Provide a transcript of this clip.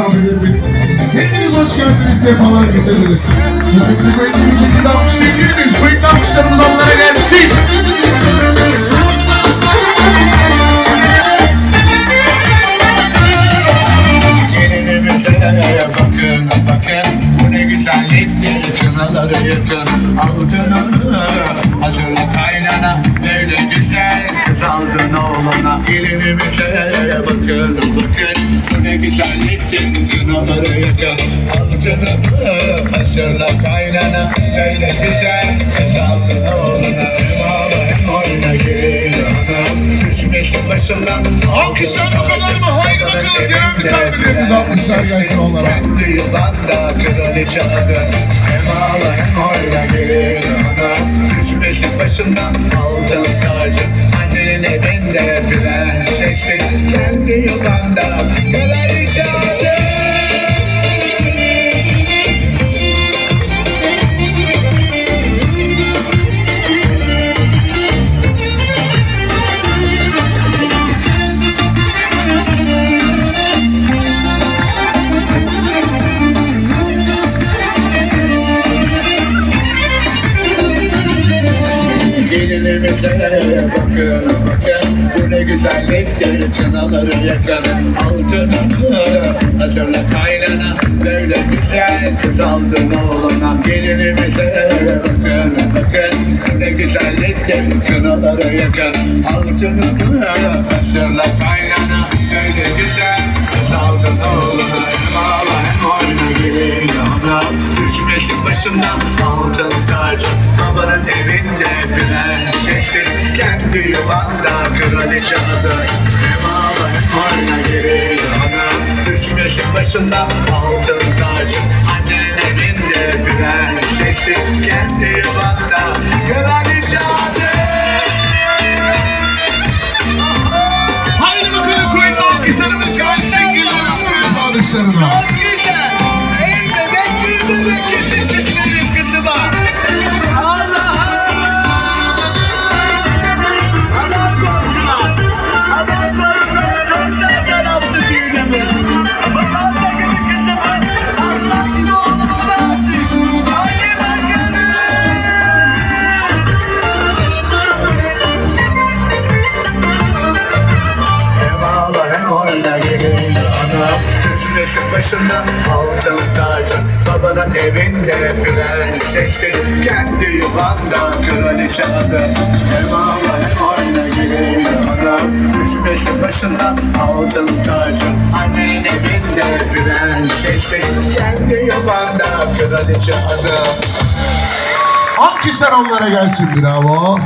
misafirlerimiz. Hepiniz hoş geldiniz, sefalar getirdiniz. Çocuklu böyle bir şekilde alkışlayabilir miyiz? Kuvvetli alkışlarımız onlara gelsin. Bakın bakın Bu ne güzelliktir kınaları yakın Altınını hazırla kaynana Böyle güzel kız aldın oğluna Gelinimize bakın bakın Bu ne güzelliktir kınaları yakın hazırla kaynana Böyle güzel kız aldın oğluna Hem ağla hem oyna hanım başından Alkışlar mı? Haydi bakalım. Alkışlar gelsin onlara. kendi yılanda kraliçe adı Hem ağla hem oyna ana Düşmesin başından altın tacı Annenin evinde prensessin Kendi yılanda kraliçe Gelinimize bakın bakın Bu ne güzelliktir kınaları yakın Altınını hazırla kaynana. Böyle güzel kız aldın oğluna. Gelinimize bakın bakın Bu ne güzelliktir kınaları yakın Altınını hazırla kaynana. Böyle güzel kız aldın oğluna. Hem ağla hem oyna gelin yana. Düşmesin başından Başından altın tacı Annenin evinde prensesin Kendi yuvanda kraliçe adı Haydi bakalım kuvvetli alkışlarımız gelsin. Kız alkışlarına. güzel. Ey bebek bir bebek Düşmesin başından altın tacı. Babanın evinde prensessin Kendi yuvanda kraliçe adı Hem ağla hem oyna gelin ana Düşmesin başından altın tacı. Annenin evinde prensessin Kendi yuvanda kraliçe adı Alkışlar onlara gelsin. Bravo.